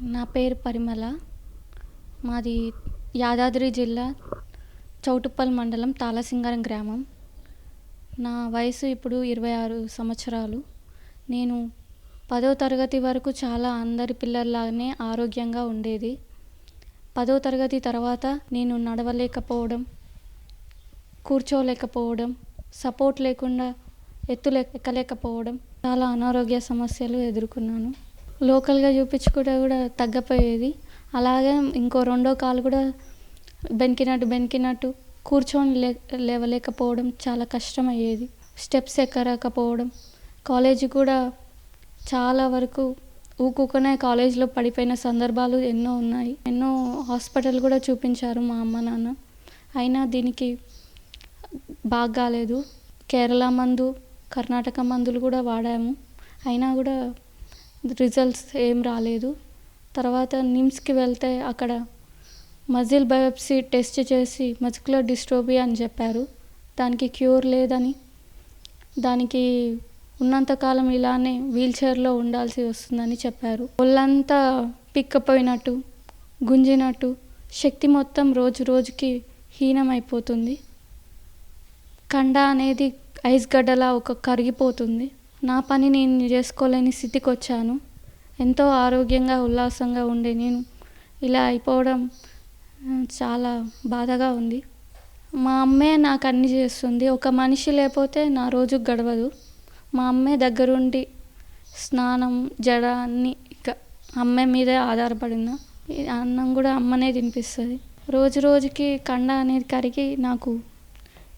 నా పేరు పరిమళ. మాది యాదాద్రి జిల్లా చౌటుప్పల్ మండలం తాళసింగారం గ్రామం. నా వయసు ఇప్పుడు ఇరవై ఆరు సంవత్సరాలు. నేను పదో తరగతి వరకు చాలా అందరి పిల్లల్లాగానే ఆరోగ్యంగా ఉండేది. పదో తరగతి తర్వాత నేను నడవలేకపోవడం కూర్చోలేకపోవడం సపోర్ట్ లేకుండా ఎత్తులు ఎక్కలేకపోవడం చాలా అనారోగ్య సమస్యలు ఎదుర్కొన్నాను. లోకల్గా చూపించుకుంటే కూడా తగ్గపోయేది. అలాగే ఇంకో రెండో కాలు కూడా బెనికినట్టు బెనికినట్టు కూర్చొని లే లేవలేకపోవడం చాలా కష్టమయ్యేది. స్టెప్స్ ఎక్కలేకపోవడం కాలేజీ కూడా చాలా వరకు ఊకుకునే కాలేజీలో పడిపోయిన సందర్భాలు ఎన్నో ఉన్నాయి. ఎన్నో హాస్పిటల్ కూడా చూపించారు మా అమ్మ నాన్న. అయినా దీనికి బాగా కాలేదు. కేరళ మందు కర్ణాటక మందులు కూడా వాడాము. అయినా కూడా రిజల్ట్స్ ఏం రాలేదు. తర్వాత నిమ్స్కి వెళ్తే అక్కడ మజిల్ బయోప్సీ టెస్ట్ చేసి మస్కులర్ డిస్ట్రోఫీ అని చెప్పారు. దానికి క్యూర్ లేదని దానికి ఉన్నంతకాలం ఇలానే వీల్చైర్లో ఉండాల్సి వస్తుందని చెప్పారు. ఒళ్ళంతా పిక్కపోయినట్టు గుంజినట్టు శక్తి మొత్తం రోజు రోజుకి హీనమైపోతుంది. కండ అనేది ఐస్ గడ్డలా ఒక కరిగిపోతుంది. నా పని నేను చేసుకోలేని స్థితికి వచ్చాను ఎంతో ఆరోగ్యంగా ఉల్లాసంగా ఉండే నేను ఇలా అయిపోవడం చాలా బాధగా ఉంది. మా అమ్మే నాకు అన్ని చేస్తుంది. ఒక మనిషి లేకపోతే నా రోజు గడవదు. మా అమ్మే దగ్గరుండి స్నానం జడ అన్ని ఇక అమ్మే మీదే ఆధారపడిన అన్నం కూడా అమ్మనే తినిపిస్తుంది. రోజు రోజుకి కండ అనేది కరిగి నాకు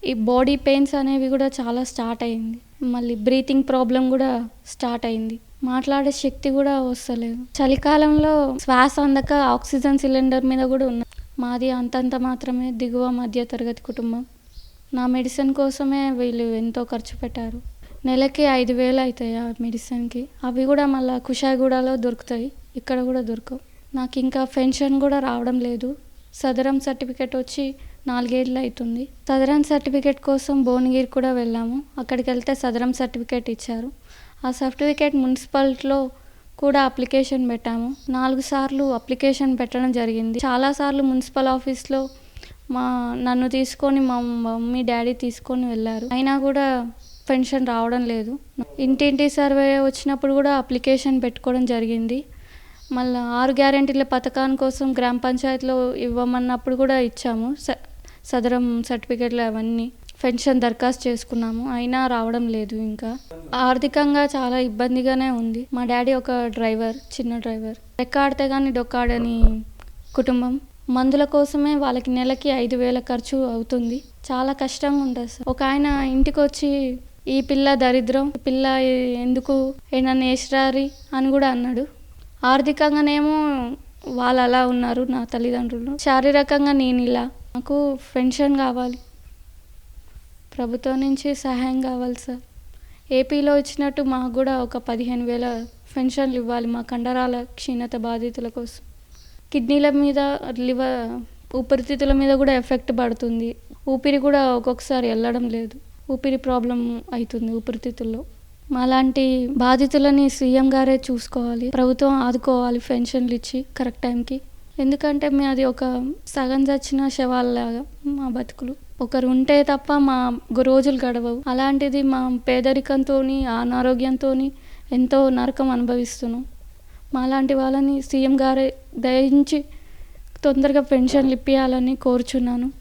ఈ బాడీ పెయిన్స్ అనేవి కూడా చాలా స్టార్ట్ అయింది మళ్ళీ బ్రీతింగ్ ప్రాబ్లం కూడా స్టార్ట్ అయింది. మాట్లాడే శక్తి కూడా వస్తలేదు. చలికాలంలో శ్వాస అందక ఆక్సిజన్ సిలిండర్ మీద కూడా ఉన్నా మాది అంతంత మాత్రమే దిగువ మధ్య తరగతి కుటుంబం. నా మెడిసిన్ కోసమే వీళ్ళు ఎంతో ఖర్చు పెట్టారు. నెలకి ఐదు వేలు అవుతాయి ఆ మెడిసిన్కి అవి కూడా మళ్ళీ కుషాయిగూడలో దొరుకుతాయి. ఇక్కడ కూడా దొరకవు. నాకు ఇంకా పెన్షన్ కూడా రావడం లేదు. సదరం సర్టిఫికేట్ వచ్చి నాలుగేళ్ళు అవుతుంది సదరం సర్టిఫికేట్ కోసం భువనగిరి కూడా వెళ్ళాము. అక్కడికి వెళ్తే సదరం సర్టిఫికేట్ ఇచ్చారు. ఆ సర్టిఫికేట్ మున్సిపాలిటీలో కూడా అప్లికేషన్ పెట్టాము. నాలుగు సార్లు అప్లికేషన్ పెట్టడం జరిగింది. చాలాసార్లు మున్సిపల్ ఆఫీస్లో మా నన్ను తీసుకొని మా మమ్మీ డాడీ తీసుకొని వెళ్ళారు. అయినా కూడా పెన్షన్ రావడం లేదు. ఇంటింటి సర్వే వచ్చినప్పుడు కూడా అప్లికేషన్ పెట్టుకోవడం జరిగింది. మళ్ళీ ఆరు గ్యారెంటీల పథకాని కోసం గ్రామ పంచాయతీలో ఇవ్వమన్నప్పుడు కూడా ఇచ్చాము. స సదరం సర్టిఫికేట్లు అవన్నీ పెన్షన్ దరఖాస్తు చేసుకున్నాము. అయినా రావడం లేదు ఇంకా. ఆర్థికంగా చాలా ఇబ్బందిగానే ఉంది. మా డాడీ ఒక డ్రైవర్ చిన్న డ్రైవర్. రెక్కాడితే కానీ డొక్కాడని కుటుంబం. మందుల కోసమే వాళ్ళకి నెలకి ఐదు వేల ఖర్చు అవుతుంది. చాలా కష్టంగా ఉంటుంది సార్. ఒక ఆయన ఇంటికి వచ్చి ఈ పిల్ల దరిద్రం పిల్ల ఎందుకు నన్ను వేసిరారి అని కూడా అన్నాడు. ఆర్థికంగానేమో వాళ్ళు అలా ఉన్నారు నా తల్లిదండ్రులు. శారీరకంగా నేను ఇలా నాకు పెన్షన్ కావాలి. ప్రభుత్వం నుంచి సహాయం కావాలి సార్. ఏపీలో ఇచ్చినట్టు మాకు కూడా ఒక పదిహేను వేల పెన్షన్లు ఇవ్వాలి మా కండరాల క్షీణత బాధితుల కోసం. కిడ్నీల మీద లివర్ ఊపిరితిత్తుల మీద కూడా ఎఫెక్ట్ పడుతుంది. ఊపిరి కూడా ఒక్కొక్కసారి వెళ్ళడం లేదు. ఊపిరి ప్రాబ్లం అవుతుంది ఊపిరితిత్తుల్లో. మాలాంటి బాధితులని సీఎం గారే చూసుకోవాలి ప్రభుత్వం ఆదుకోవాలి పెన్షన్లు ఇచ్చి కరెక్ట్ టైంకి. ఎందుకంటే మాది ఒక సగం చచ్చిన శవాలలాగా మా బతుకులు. ఒకరు ఉంటే తప్ప మా రోజులు గడవవు. అలాంటిది మా పేదరికంతో అనారోగ్యంతో ఎంతో నరకం అనుభవిస్తున్నాం. మాలాంటి వాళ్ళని సీఎం గారే దయించి తొందరగా పెన్షన్లు ఇప్పించాలని కోరుచున్నాను.